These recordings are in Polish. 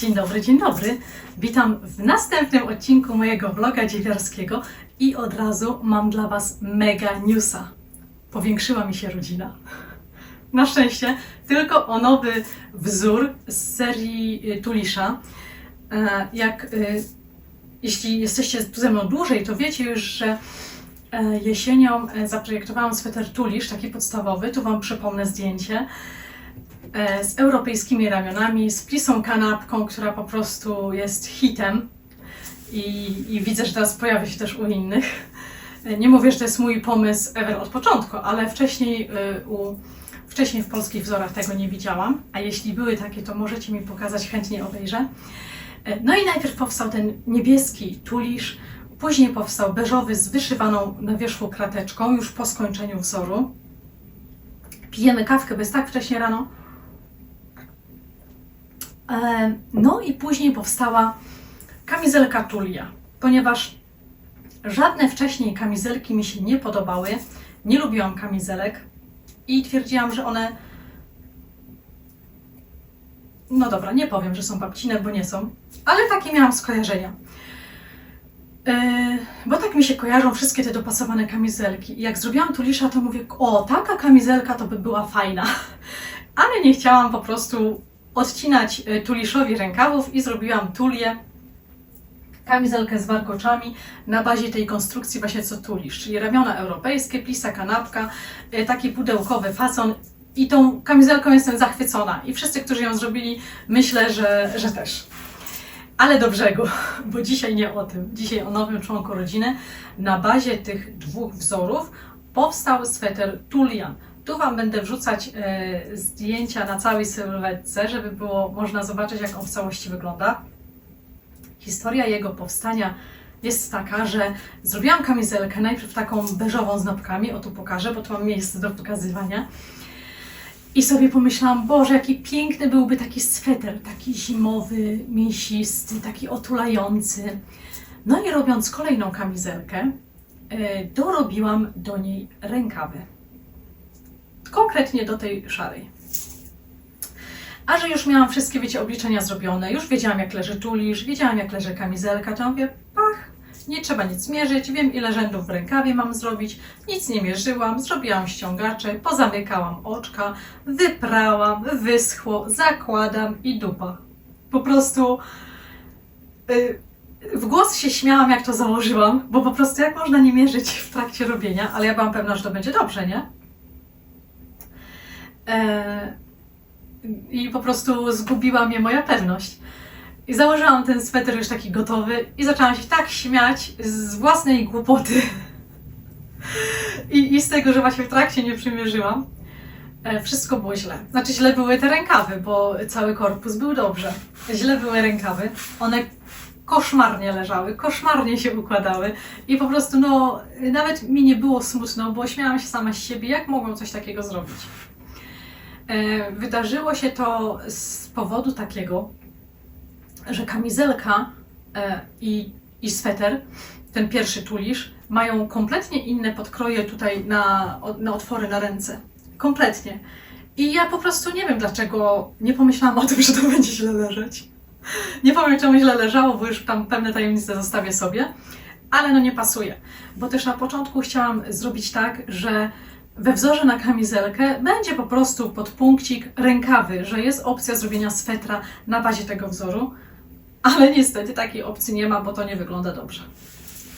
Dzień dobry, dzień dobry. Witam w następnym odcinku mojego vloga dziewiarskiego i od razu mam dla Was mega newsa. Powiększyła mi się rodzina. Na szczęście tylko o nowy wzór z serii y, Tulisza. E, Jak y, jeśli jesteście tu ze mną dłużej, to wiecie już, że e, jesienią e, zaprojektowałam sweter Tulisz, taki podstawowy. Tu Wam przypomnę zdjęcie z europejskimi ramionami, z plisą kanapką, która po prostu jest hitem i, i widzę, że teraz pojawia się też u innych. E, Nie mówię, że to jest mój pomysł ever od początku, ale wcześniej, e, u, wcześniej w polskich wzorach tego nie widziałam, a jeśli były takie, to możecie mi pokazać, chętnie obejrzę. E, No i najpierw powstał ten niebieski tulisz, później powstał beżowy z wyszywaną na wierzchu krateczką, już po skończeniu wzoru. Pijemy kawkę, bo jest tak wcześnie rano. E, No i później powstała kamizelka Tulia, ponieważ żadne wcześniej kamizelki mi się nie podobały. Nie lubiłam kamizelek i twierdziłam, że one. No dobra, nie powiem, że są babcine, bo nie są, ale takie miałam skojarzenia. E, bo tak mi się kojarzą wszystkie te dopasowane kamizelki. I jak zrobiłam tulisza, to mówię, o, taka kamizelka to by była fajna. Ale nie chciałam po prostu odcinać e, tuliszowi rękawów i zrobiłam tulię, kamizelkę z warkoczami na bazie tej konstrukcji właśnie co tulisz, czyli ramiona europejskie, plisa kanapka, e, taki pudełkowy fason i tą kamizelką jestem zachwycona i wszyscy, którzy ją zrobili, myślę, że, że też. Ale do brzegu, bo dzisiaj nie o tym. Dzisiaj o nowym członku rodziny. Na bazie tych dwóch wzorów powstał sweter Tulian. Tu Wam będę wrzucać e, zdjęcia na całej sylwetce, żeby było można zobaczyć, jak on w całości wygląda. Historia jego powstania jest taka, że zrobiłam kamizelkę najpierw taką beżową z nopkami, o tu pokażę, bo tu mam miejsce do pokazywania. I sobie pomyślałam, Boże, jaki piękny byłby taki sweter, taki zimowy, mięsisty, taki otulający. No i robiąc kolejną kamizelkę, e, dorobiłam do niej rękawy. Konkretnie do tej szarej. A że już miałam wszystkie, wiecie, obliczenia zrobione, już wiedziałam jak leży tulisz, wiedziałam jak leży kamizelka, to mówię, pach, nie trzeba nic mierzyć, wiem ile rzędów w rękawie mam zrobić, nic nie mierzyłam, zrobiłam ściągacze, pozamykałam oczka, wyprałam, wyschło, zakładam i dupa. Po prostu y, w głos się śmiałam jak to założyłam, bo po prostu jak można nie mierzyć w trakcie robienia, ale ja byłam pewna, że to będzie dobrze, nie? E, I po prostu zgubiła mnie moja pewność. I założyłam ten sweter już taki gotowy i zaczęłam się tak śmiać z własnej głupoty. I, I z tego, że właśnie w trakcie nie przymierzyłam. E, Wszystko było źle. Znaczy źle były te rękawy, bo cały korpus był dobrze. Źle były rękawy. One koszmarnie leżały, koszmarnie się układały i po prostu no, nawet mi nie było smutno, bo śmiałam się sama z siebie, jak mogłam coś takiego zrobić. E, Wydarzyło się to z powodu takiego, że kamizelka e, i, i sweter, ten pierwszy tulisz, mają kompletnie inne podkroje tutaj na, na otwory na ręce. Kompletnie. I ja po prostu nie wiem dlaczego nie pomyślałam o tym, że to będzie źle leżeć. Nie powiem czemu źle leżało, bo już tam pewne tajemnice zostawię sobie, ale no nie pasuje. Bo też na początku chciałam zrobić tak, że we wzorze na kamizelkę będzie po prostu podpunkcik rękawy, że jest opcja zrobienia swetra na bazie tego wzoru, ale niestety takiej opcji nie ma, bo to nie wygląda dobrze.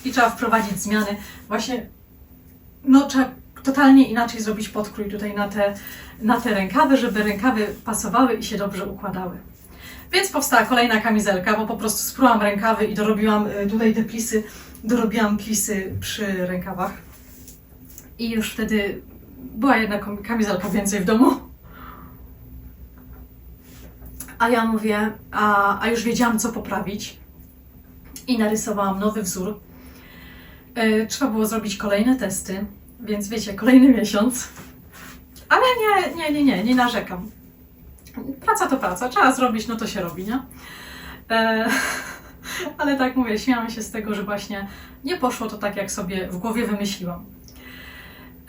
I trzeba wprowadzić zmiany. Właśnie, no trzeba totalnie inaczej zrobić podkrój tutaj na te, na te rękawy, żeby rękawy pasowały i się dobrze układały. Więc powstała kolejna kamizelka, bo po prostu sprułam rękawy i dorobiłam y, tutaj te plisy, dorobiłam plisy przy rękawach. I już wtedy była jedna kamizelka więcej w domu. A ja mówię, a, a już wiedziałam, co poprawić. I narysowałam nowy wzór. E, trzeba było zrobić kolejne testy, więc wiecie, kolejny miesiąc. Ale nie, nie, nie, nie, nie narzekam. Praca to praca, trzeba zrobić, no to się robi, nie? E, ale tak mówię, śmiałam się z tego, że właśnie nie poszło to tak, jak sobie w głowie wymyśliłam.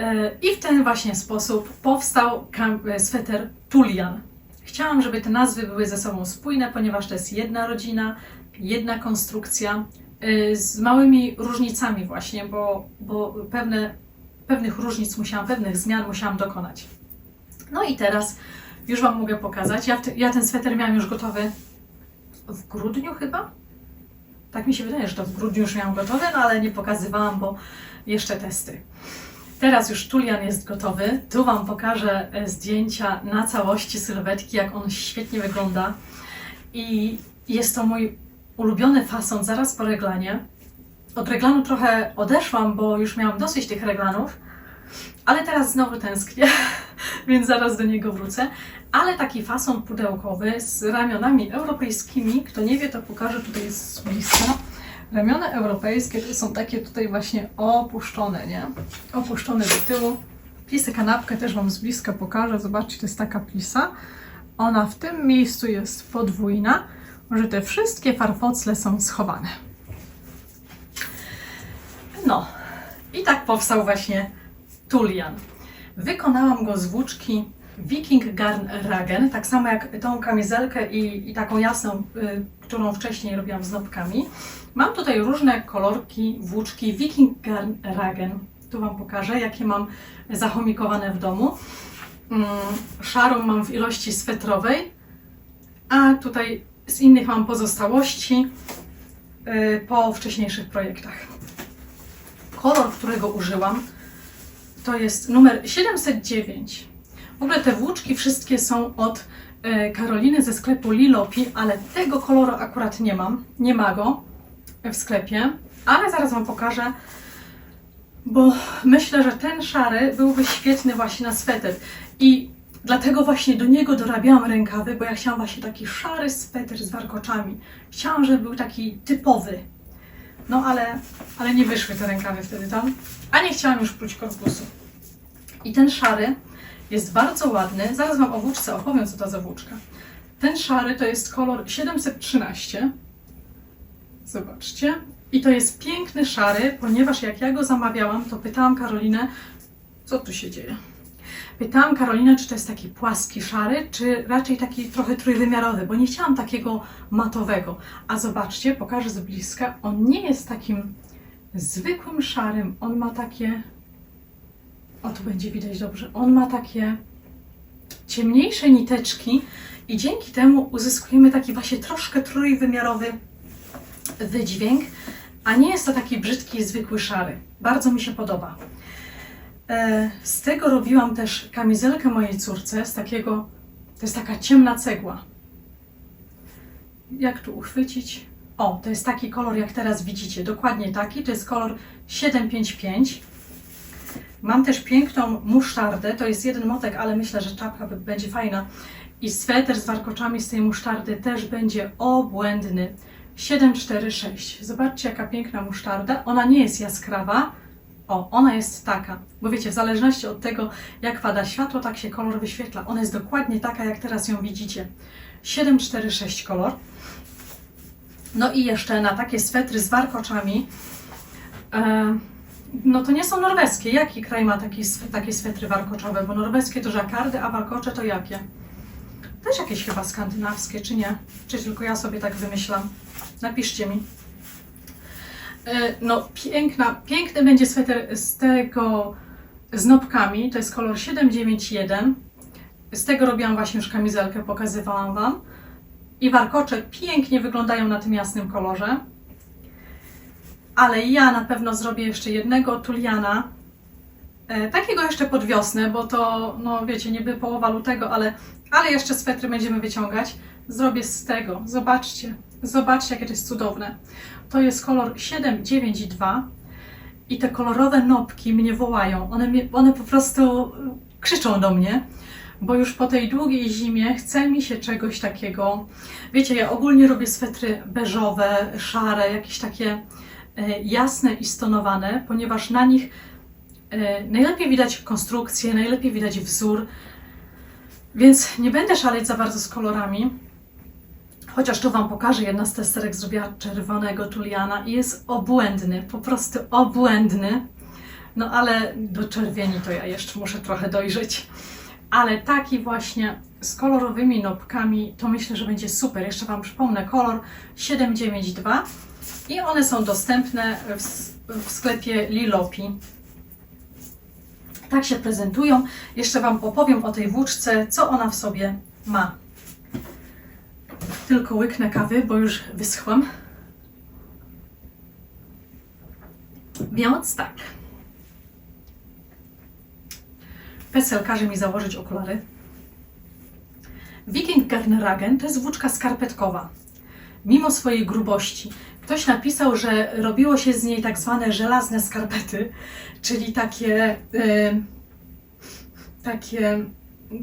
E, I w ten właśnie sposób powstał e, sweter Tulian. Chciałam, żeby te nazwy były ze sobą spójne, ponieważ to jest jedna rodzina, jedna konstrukcja y, z małymi różnicami właśnie, bo, bo pewne, pewnych różnic musiałam, pewnych zmian musiałam dokonać. No i teraz już Wam mogę pokazać. Ja, ja ten sweter miałam już gotowy w grudniu chyba. Tak mi się wydaje, że to w grudniu już miałam gotowy, no ale nie pokazywałam, bo jeszcze testy. Teraz już tulian jest gotowy. Tu Wam pokażę e, zdjęcia na całości sylwetki, jak on świetnie wygląda. I jest to mój ulubiony fason zaraz po reglanie. Od reglanu trochę odeszłam, bo już miałam dosyć tych reglanów, ale teraz znowu tęsknię, więc zaraz do niego wrócę. Ale taki fason pudełkowy z ramionami europejskimi. Kto nie wie, to pokażę tutaj z bliska. Ramiona europejskie są takie tutaj właśnie opuszczone, nie? Opuszczone do tyłu. Plisę kanapkę też Wam z bliska pokażę. Zobaczcie, to jest taka plisa. Ona w tym miejscu jest podwójna, że te wszystkie farfocle są schowane. No, i tak powstał właśnie tulian. Wykonałam go z włóczki Viking Garn Ragen, tak samo jak tą kamizelkę i, i taką jasną, y, którą wcześniej robiłam z nopkami. Mam tutaj różne kolorki włóczki Viking Garn Ragen. Tu Wam pokażę, jakie mam zachomikowane w domu. Mm, szarą mam w ilości swetrowej, a tutaj z innych mam pozostałości y, po wcześniejszych projektach. Kolor, którego użyłam, to jest numer 709. W ogóle te włóczki wszystkie są od e, Karoliny ze sklepu Lilopi, ale tego koloru akurat nie mam. Nie ma go w sklepie, ale zaraz Wam pokażę, bo myślę, że ten szary byłby świetny właśnie na sweter. I dlatego właśnie do niego dorabiałam rękawy, bo ja chciałam właśnie taki szary sweter z warkoczami. Chciałam, żeby był taki typowy. No ale, ale nie wyszły te rękawy wtedy tam, a nie chciałam już pluć korpusu. I ten szary jest bardzo ładny. Zaraz Wam o włóczce opowiem, co to za włóczka. Ten szary to jest kolor 713. Zobaczcie. I to jest piękny szary, ponieważ jak ja go zamawiałam, to pytałam Karolinę, co tu się dzieje. Pytałam Karolinę, czy to jest taki płaski szary, czy raczej taki trochę trójwymiarowy, bo nie chciałam takiego matowego. A zobaczcie, pokażę z bliska, on nie jest takim zwykłym szarym, on ma takie o, tu będzie widać dobrze. On ma takie ciemniejsze niteczki i dzięki temu uzyskujemy taki właśnie troszkę trójwymiarowy wydźwięk, a nie jest to taki brzydki, zwykły szary. Bardzo mi się podoba. E, Z tego robiłam też kamizelkę mojej córce, z takiego, to jest taka ciemna cegła. Jak tu uchwycić? O, to jest taki kolor, jak teraz widzicie, dokładnie taki, to jest kolor 755. Mam też piękną musztardę, to jest jeden motek, ale myślę, że czapka będzie fajna. I sweter z warkoczami z tej musztardy też będzie obłędny. 746. Zobaczcie, jaka piękna musztarda. Ona nie jest jaskrawa. O, ona jest taka. Bo wiecie, w zależności od tego, jak pada światło, tak się kolor wyświetla. Ona jest dokładnie taka, jak teraz ją widzicie. 746 kolor. No i jeszcze na takie swetry z warkoczami. E, no to nie są norweskie. Jaki kraj ma taki, takie swetry warkoczowe? Bo norweskie to żakardy, a warkocze to jakie? Też jakieś chyba skandynawskie, czy nie? Czy tylko ja sobie tak wymyślam? Napiszcie mi. E, No, piękna, piękny będzie sweter z tego z nopkami. To jest kolor 791. Z tego robiłam właśnie już kamizelkę, pokazywałam Wam. I warkocze pięknie wyglądają na tym jasnym kolorze. Ale ja na pewno zrobię jeszcze jednego tuliana. E, takiego jeszcze pod wiosnę, bo to, no wiecie, niby połowa lutego, ale, ale jeszcze swetry będziemy wyciągać. Zrobię z tego. Zobaczcie. Zobaczcie, jakie to jest cudowne. To jest kolor 792 i te kolorowe nopki mnie wołają. One, mnie, one po prostu krzyczą do mnie, bo już po tej długiej zimie chce mi się czegoś takiego. Wiecie, ja ogólnie robię swetry beżowe, szare, jakieś takie e, jasne i stonowane, ponieważ na nich e, najlepiej widać konstrukcję, najlepiej widać wzór, więc nie będę szaleć za bardzo z kolorami. Chociaż tu Wam pokażę, jedna z testerek zrobiła czerwonego tuliana i jest obłędny, po prostu obłędny. No ale do czerwieni to ja jeszcze muszę trochę dojrzeć. ale taki właśnie z kolorowymi nopkami, to myślę, że będzie super. Jeszcze Wam przypomnę kolor 792 i one są dostępne w, sklepie Lilopi. Tak się prezentują. Jeszcze Wam opowiem o tej włóczce, co ona w sobie ma. Tylko łyknę kawy, bo już wyschłam. Więc tak. PESEL każe mi założyć okulary. Viking Garneragen to jest włóczka skarpetkowa. Mimo swojej grubości. Ktoś napisał, że robiło się z niej tak zwane żelazne skarpety, czyli takie, y, takie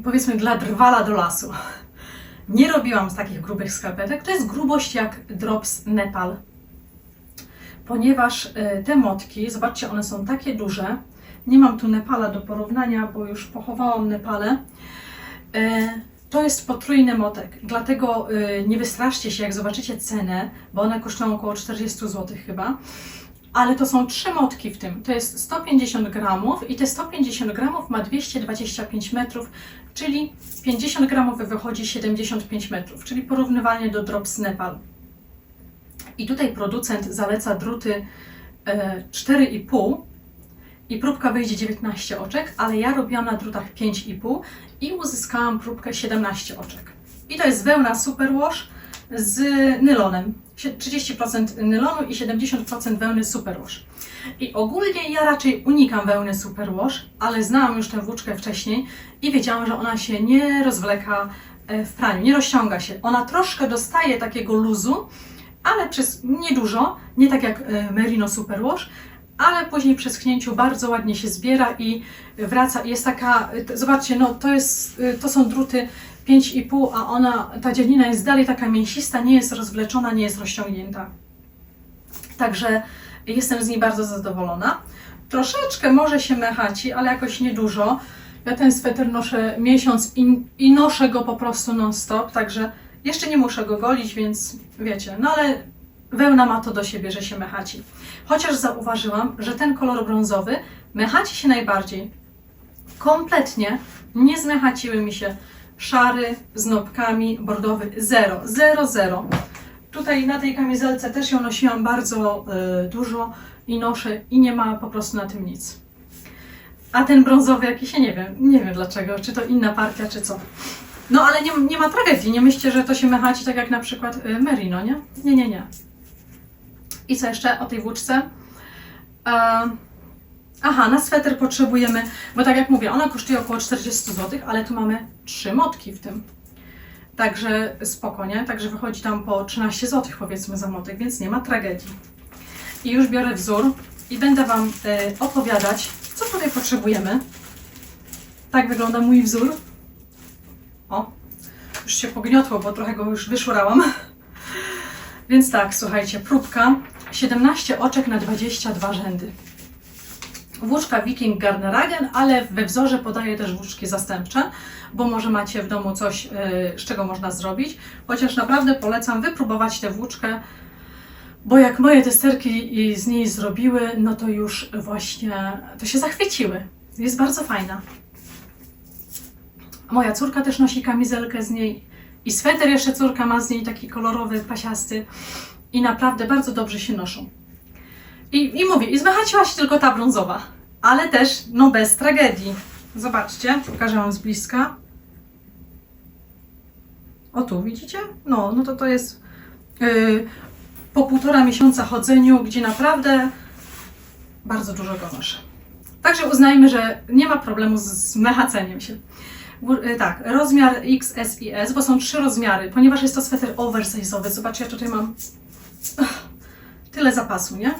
powiedzmy dla drwala do lasu. Nie robiłam z takich grubych skarpetek. To jest grubość jak drops Nepal. Ponieważ y, te motki, zobaczcie, one są takie duże. Nie mam tu Nepala do porównania, bo już pochowałam Nepale. Y, To jest potrójny motek, dlatego y, nie wystraszcie się, jak zobaczycie cenę, bo one kosztują około 40 zł chyba. Ale to są trzy motki w tym. To jest 150 gramów i te 150 gramów ma 225 metrów, czyli 50 gramów wychodzi 75 metrów, czyli porównywalnie do Drops Nepal. I tutaj producent zaleca druty e, 4,5 i próbka wyjdzie 19 oczek, ale ja robiłam na drutach 5,5 i uzyskałam próbkę 17 oczek. I to jest wełna Superwash z nylonem. Sie- 30% nylonu i 70% wełny Superwash. I ogólnie ja raczej unikam wełny Superwash, ale znałam już tę włóczkę wcześniej i wiedziałam, że ona się nie rozwleka e, w praniu, nie rozciąga się. Ona troszkę dostaje takiego luzu, ale przez niedużo, nie tak jak e, Merino Superwash, ale później przy schnięciu bardzo ładnie się zbiera i wraca. Jest taka, zobaczcie, no to, jest, y, to są druty 5,5, a ona, ta dzielnina jest dalej taka mięsista, nie jest rozwleczona, nie jest rozciągnięta. Także jestem z niej bardzo zadowolona. Troszeczkę może się mechaci, ale jakoś niedużo. Ja ten sweter noszę miesiąc i, i noszę go po prostu non-stop, także jeszcze nie muszę go golić, więc wiecie, no ale wełna ma to do siebie, że się mechaci. Chociaż zauważyłam, że ten kolor brązowy mechaci się najbardziej. Kompletnie nie zmechaciły mi się szary z nopkami, bordowy, zero, zero, zero. Tutaj na tej kamizelce też ją nosiłam bardzo y, dużo i noszę i nie ma po prostu na tym nic. A ten brązowy jakiś, ja nie wiem, nie wiem dlaczego, czy to inna partia, czy co. No ale nie, nie ma tragedii, nie myślcie, że to się mechaci tak jak na przykład y, Merino, nie? Nie, nie, nie. I co jeszcze o tej włóczce? E, aha, na sweter potrzebujemy, bo tak jak mówię, ona kosztuje około 40 zł, ale tu mamy trzy motki w tym. Także spoko, nie? Także wychodzi tam po 13 zł powiedzmy za motek, więc nie ma tragedii. I już biorę wzór i będę Wam e, opowiadać, co tutaj potrzebujemy. Tak wygląda mój wzór. O, już się pogniotło, bo trochę go już wyszurałam. Więc tak, słuchajcie, próbka 17 oczek na 22 rzędy. Włóczka Viking Garneragen, ale we wzorze podaję też włóczki zastępcze, bo może macie w domu coś, yy, z czego można zrobić. Chociaż naprawdę polecam wypróbować tę włóczkę, bo jak moje testerki z niej zrobiły, no to już właśnie to się zachwyciły. Jest bardzo fajna. Moja córka też nosi kamizelkę z niej i sweter jeszcze córka ma z niej taki kolorowy, pasiasty i naprawdę bardzo dobrze się noszą. I, I mówię, i zmechaciła się tylko ta brązowa, ale też no bez tragedii. Zobaczcie, pokażę Wam z bliska. O tu, widzicie? No, no to to jest yy, po półtora miesiąca chodzeniu, gdzie naprawdę bardzo dużo go noszę. Także uznajmy, że nie ma problemu z, z mechaceniem się. Y, Tak, rozmiar XS i S, bo są trzy rozmiary, ponieważ jest to sweter oversize'owy. Zobaczcie, ja tutaj mam tyle zapasu, nie?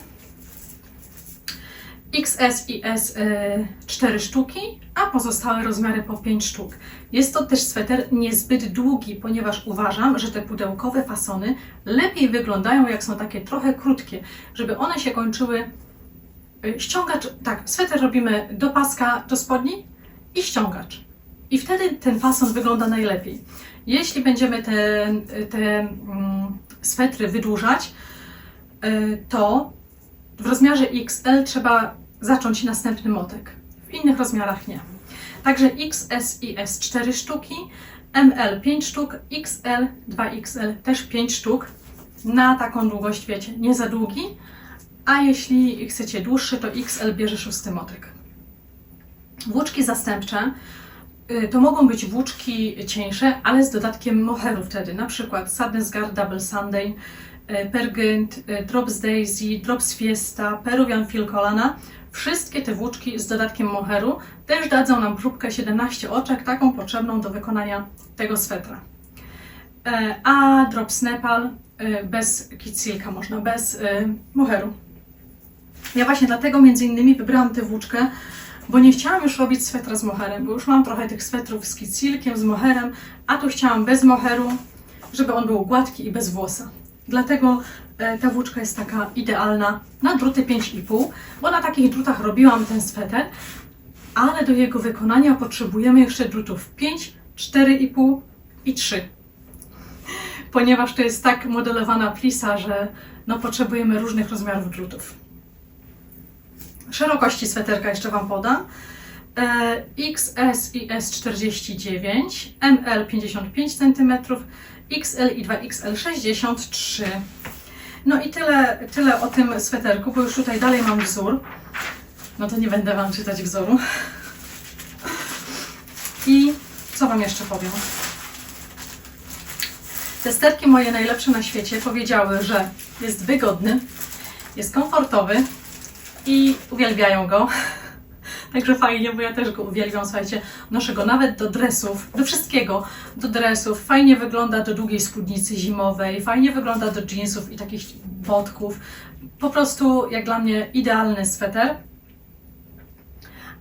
XS i S y, 4 sztuki, a pozostałe rozmiary po 5 sztuk. Jest to też sweter niezbyt długi, ponieważ uważam, że te pudełkowe fasony lepiej wyglądają, jak są takie trochę krótkie, żeby one się kończyły. y, Ściągacz, tak, sweter robimy do paska, do spodni i ściągacz. I wtedy ten fason wygląda najlepiej. Jeśli będziemy te, te mm, swetry wydłużać, y, to w rozmiarze XL trzeba zacząć następny motek. W innych rozmiarach nie. Także XS i S 4 sztuki, ML 5 sztuk, XL 2XL też 5 sztuk na taką długość, wiecie, nie za długi. A jeśli chcecie dłuższy, to XL bierze szósty motyk. Włóczki zastępcze to mogą być włóczki cieńsze, ale z dodatkiem moheru wtedy, na przykład Sadness Guard Double Sunday, y, Pergint, y, Drops Daisy, Drops Fiesta, Peruvian Phil Colana. Wszystkie te włóczki z dodatkiem moheru też dadzą nam próbkę 17 oczek, taką potrzebną do wykonania tego swetra. E, A Drops Nepal y, bez kitsilka można, bez y, moheru. Ja właśnie dlatego między innymi wybrałam tę włóczkę, bo nie chciałam już robić swetra z moherem, bo już mam trochę tych swetrów z kitsilkiem, z moherem, a tu chciałam bez moheru, żeby on był gładki i bez włosa. Dlatego e, ta włóczka jest taka idealna na druty 5,5, bo na takich drutach robiłam ten sweter, ale do jego wykonania potrzebujemy jeszcze drutów 5, 4,5 i 3 ponieważ to jest tak modelowana plisa, że no, potrzebujemy różnych rozmiarów drutów. Szerokości sweterka jeszcze Wam podam. E, XS i S 49, ML 55 cm, XL i 2XL 63. No i tyle, tyle o tym sweterku, bo już tutaj dalej mam wzór. No to nie będę Wam czytać wzoru. I co Wam jeszcze powiem? Testerki moje najlepsze na świecie powiedziały, że jest wygodny, jest komfortowy i uwielbiają go. Także fajnie, bo ja też go uwielbiam, słuchajcie, noszę go nawet do dresów, do wszystkiego, do dresów, fajnie wygląda do długiej spódnicy zimowej, fajnie wygląda do jeansów i takich botków. Po prostu, jak dla mnie, idealny sweter.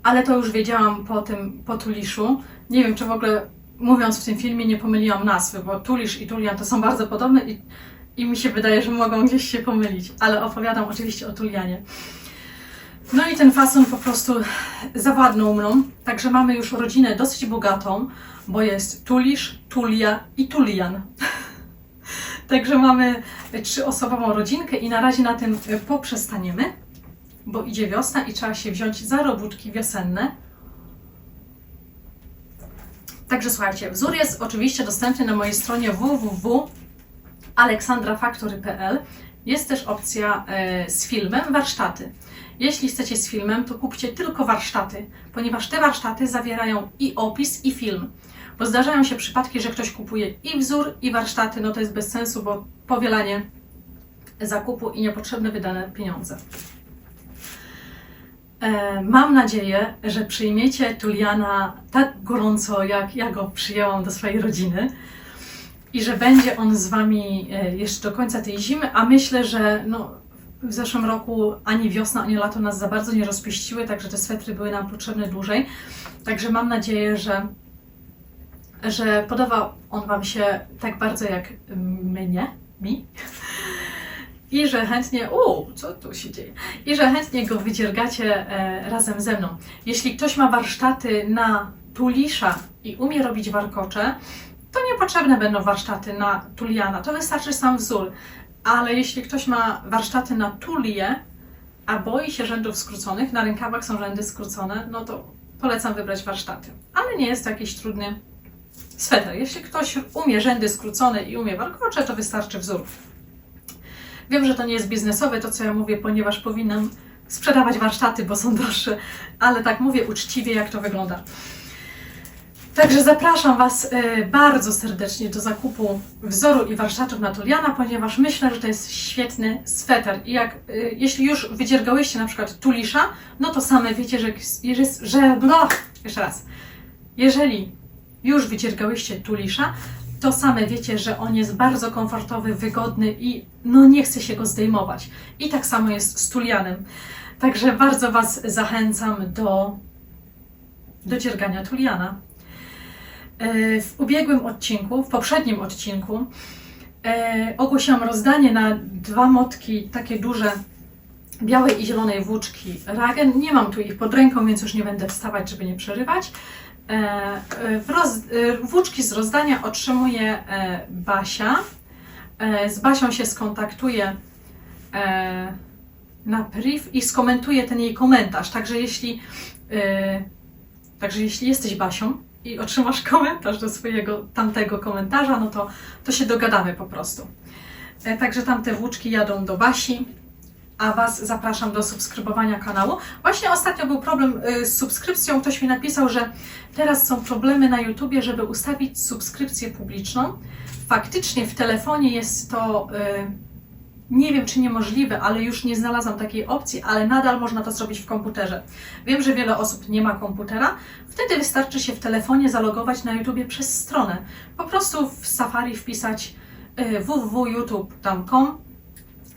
Ale to już wiedziałam po tym, po tuliszu. Nie wiem, czy w ogóle mówiąc w tym filmie nie pomyliłam nazwy, bo tulisz i tulian to są bardzo podobne i, i mi się wydaje, że mogą gdzieś się pomylić, ale opowiadam oczywiście o tulianie. No i ten fason po prostu zawładnął mną, także mamy już rodzinę dosyć bogatą, bo jest tulisz, tulia i tulian. Także mamy trzyosobową rodzinkę i na razie na tym poprzestaniemy, bo idzie wiosna i trzeba się wziąć za robótki wiosenne. Także słuchajcie, wzór jest oczywiście dostępny na mojej stronie www.aleksandrafactory.pl. Jest też opcja e, z filmem warsztaty. Jeśli chcecie z filmem, to kupcie tylko warsztaty, ponieważ te warsztaty zawierają i opis, i film. Bo zdarzają się przypadki, że ktoś kupuje i wzór, i warsztaty, no to jest bez sensu, bo powielanie zakupu i niepotrzebne wydane pieniądze. E, Mam nadzieję, że przyjmiecie Tuliana tak gorąco, jak ja go przyjęłam do swojej rodziny i że będzie on z Wami e, jeszcze do końca tej zimy, a myślę, że no, w zeszłym roku ani wiosna, ani lato nas za bardzo nie rozpieściły, także te swetry były nam potrzebne dłużej. Także mam nadzieję, że, że podoba on Wam się tak bardzo jak mnie, mi. I że chętnie, u, co tu się dzieje? I że chętnie go wydziergacie e, razem ze mną. Jeśli ktoś ma warsztaty na tulisza i umie robić warkocze, to niepotrzebne będą warsztaty na tuliana, to wystarczy sam wzór. Ale jeśli ktoś ma warsztaty na tulię, a boi się rzędów skróconych, na rękawach są rzędy skrócone, no to polecam wybrać warsztaty. Ale nie jest to jakiś trudny sweter. Jeśli ktoś umie rzędy skrócone i umie warkocze, to wystarczy wzór. Wiem, że to nie jest biznesowe to, co ja mówię, ponieważ powinnam sprzedawać warsztaty, bo są droższe, ale tak mówię uczciwie, jak to wygląda. Także zapraszam Was e, bardzo serdecznie do zakupu wzoru i warsztatów na Tuliana, ponieważ myślę, że to jest świetny sweter. I jak, e, jeśli już wydziergałyście na przykład tulisza, no to same wiecie, że, że, że jeszcze raz, jeżeli już wydziergałyście tulisza, to same wiecie, że on jest bardzo komfortowy, wygodny i no nie chce się go zdejmować. I tak samo jest z tulianem. Także bardzo Was zachęcam do, do dziergania tuliana. E, W ubiegłym odcinku, w poprzednim odcinku, e, ogłosiłam rozdanie na dwa motki, takie duże, białej i zielonej włóczki Ragen. Nie mam tu ich pod ręką, więc już nie będę wstawać, żeby nie przerywać. E, roz, włóczki z rozdania otrzymuje Basia. Z Basią się skontaktuję e, na priv i skomentuję ten jej komentarz. Także jeśli Także jeśli jesteś Basią i otrzymasz komentarz do swojego tamtego komentarza, no to, to się dogadamy po prostu. E, Także tamte włóczki jadą do Basi, a Was zapraszam do subskrybowania kanału. Właśnie ostatnio był problem y, z subskrypcją. Ktoś mi napisał, że teraz są problemy na YouTubie, żeby ustawić subskrypcję publiczną. Faktycznie w telefonie jest to, y, nie wiem czy niemożliwe, ale już nie znalazłam takiej opcji, ale nadal można to zrobić w komputerze. Wiem, że wiele osób nie ma komputera. Wtedy wystarczy się w telefonie zalogować na YouTubie przez stronę. Po prostu w Safari wpisać y, www.youtube.com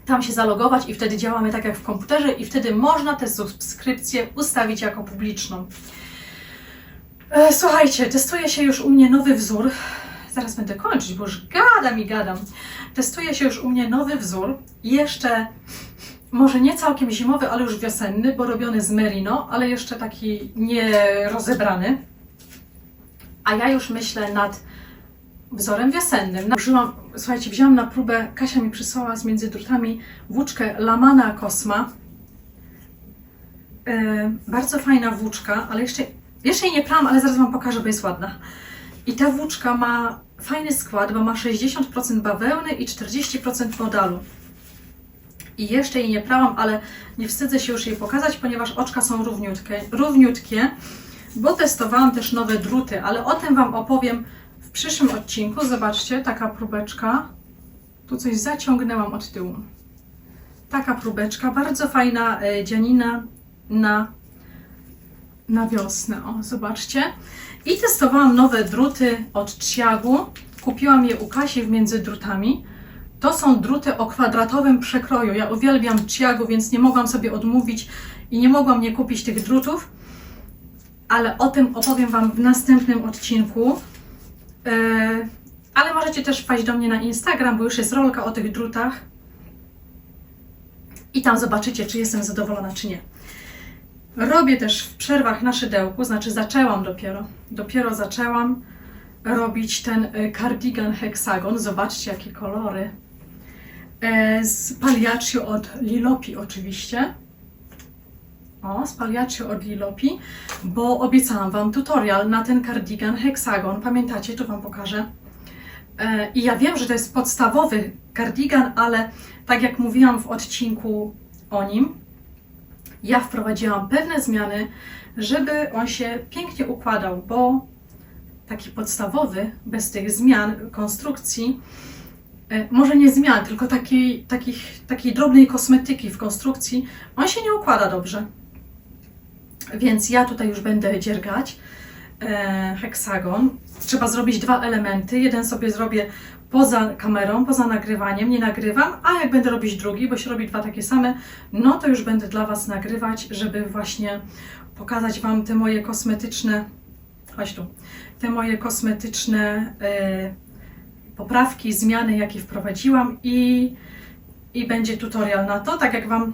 tam się zalogować i wtedy działamy tak jak w komputerze i wtedy można tę subskrypcję ustawić jako publiczną. E, Słuchajcie, testuje się już u mnie nowy wzór. Zaraz będę kończyć, bo już gadam i gadam. Testuje się już u mnie nowy wzór. Jeszcze może nie całkiem zimowy, ale już wiosenny, bo robiony z merino, ale jeszcze taki nie rozebrany. A ja już myślę nad wzorem wiosennym. Użyłam, słuchajcie, wziąłam na próbę, Kasia mi przysłała z między drutami włóczkę Lamana Cosma. E, bardzo fajna włóczka, ale jeszcze, jeszcze jej nie prałam, ale zaraz Wam pokażę, bo jest ładna. I ta włóczka ma fajny skład, bo ma 60% bawełny i 40% modalu. I jeszcze jej nie prałam, ale nie wstydzę się już jej pokazać, ponieważ oczka są równiutkie, równiutkie bo testowałam też nowe druty, ale o tym Wam opowiem w przyszłym odcinku. Zobaczcie, taka próbeczka. Tu coś zaciągnęłam od tyłu. Taka próbeczka, bardzo fajna e, dzianina na, na wiosnę. O, zobaczcie. I testowałam nowe druty od Chiagu. Kupiłam je u Kasi w między drutami. To są druty o kwadratowym przekroju. Ja uwielbiam Chiagu, więc nie mogłam sobie odmówić i nie mogłam nie kupić tych drutów ale o tym opowiem Wam w następnym odcinku. Yy, ale możecie też wpaść do mnie na Instagram, bo już jest rolka o tych drutach. I tam zobaczycie, czy jestem zadowolona, czy nie. Robię też w przerwach na szydełku, znaczy zaczęłam dopiero. Dopiero zaczęłam robić ten y, cardigan heksagon. Zobaczcie, jakie kolory. E, Z paliaccio od Lilopi oczywiście. O, z paliaccio od Lilopi, bo obiecałam Wam tutorial na ten cardigan heksagon. Pamiętacie, tu Wam pokażę. E, I ja wiem, że to jest podstawowy cardigan, ale tak jak mówiłam w odcinku o nim, ja wprowadziłam pewne zmiany, żeby on się pięknie układał, bo taki podstawowy, bez tych zmian konstrukcji, e, może nie zmian, tylko takiej, takich, takiej drobnej kosmetyki w konstrukcji, on się nie układa dobrze. Więc ja tutaj już będę dziergać e, heksagon. Trzeba zrobić dwa elementy. Jeden sobie zrobię poza kamerą, poza nagrywaniem, nie nagrywam, a jak będę robić drugi, bo się robi dwa takie same, no to już będę dla Was nagrywać, żeby właśnie pokazać Wam te moje kosmetyczne, chodź tu, te moje kosmetyczne e, poprawki, zmiany, jakie wprowadziłam i, i będzie tutorial na to, tak jak Wam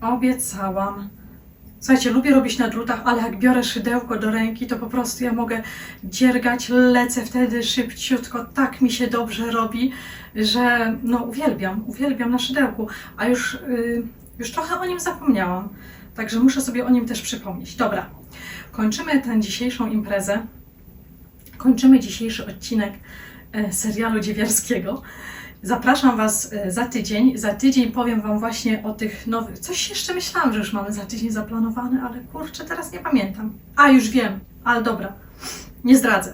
obiecałam. Słuchajcie, lubię robić na drutach, ale jak biorę szydełko do ręki, to po prostu ja mogę dziergać, lecę wtedy szybciutko, tak mi się dobrze robi, że no uwielbiam, uwielbiam na szydełku, a już, y, już trochę o nim zapomniałam, także muszę sobie o nim też przypomnieć. Dobra, kończymy tę dzisiejszą imprezę, kończymy dzisiejszy odcinek e, serialu dziewiarskiego. Zapraszam Was e, za tydzień. Za tydzień powiem Wam właśnie o tych nowych. Coś jeszcze myślałam, że już mamy za tydzień zaplanowane, ale kurczę, teraz nie pamiętam. A już wiem, ale dobra, nie zdradzę.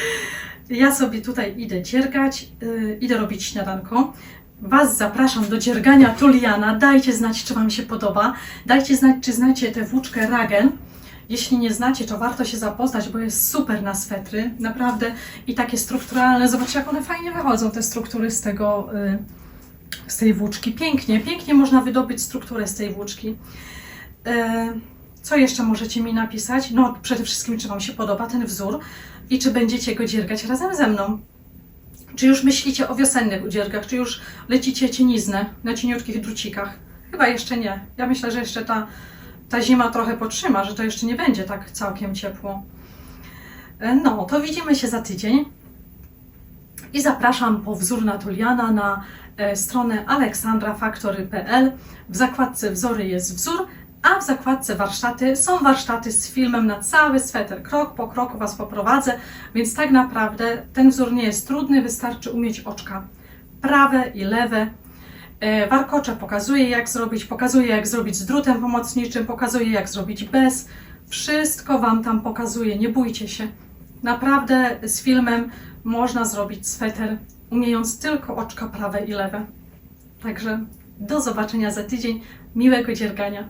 ja sobie tutaj idę dziergać, yy, idę robić śniadanko. Was zapraszam do dziergania Tuliana. Dajcie znać, czy Wam się podoba. Dajcie znać, czy znacie tę włóczkę Ragen. Jeśli nie znacie, to warto się zapoznać, bo jest super na swetry, naprawdę i takie strukturalne. Zobaczcie, jak one fajnie wychodzą, te struktury z tego, y, z tej włóczki. Pięknie, pięknie można wydobyć strukturę z tej włóczki. Y, Co jeszcze możecie mi napisać? No, przede wszystkim, czy Wam się podoba ten wzór i czy będziecie go dziergać razem ze mną. Czy już myślicie o wiosennych udziergach, czy już lecicie cieniznę na cieniutkich drucikach? Chyba jeszcze nie. Ja myślę, że jeszcze ta ta zima trochę potrzyma, że to jeszcze nie będzie tak całkiem ciepło. E, No, to widzimy się za tydzień. I zapraszam po wzór na e, stronę aleksandrafactory.pl. W zakładce wzory jest wzór, A w zakładce warsztaty są warsztaty z filmem na cały sweter. Krok po kroku Was poprowadzę, więc tak naprawdę ten wzór nie jest trudny, wystarczy umieć oczka prawe i lewe. E, Warkocze pokazuje jak zrobić, pokazuje jak zrobić z drutem pomocniczym, pokazuje jak zrobić bez. Wszystko Wam tam pokazuje, nie bójcie się. Naprawdę z filmem można zrobić sweter, umiejąc tylko oczka prawe i lewe. Także do zobaczenia za tydzień. Miłego dziergania.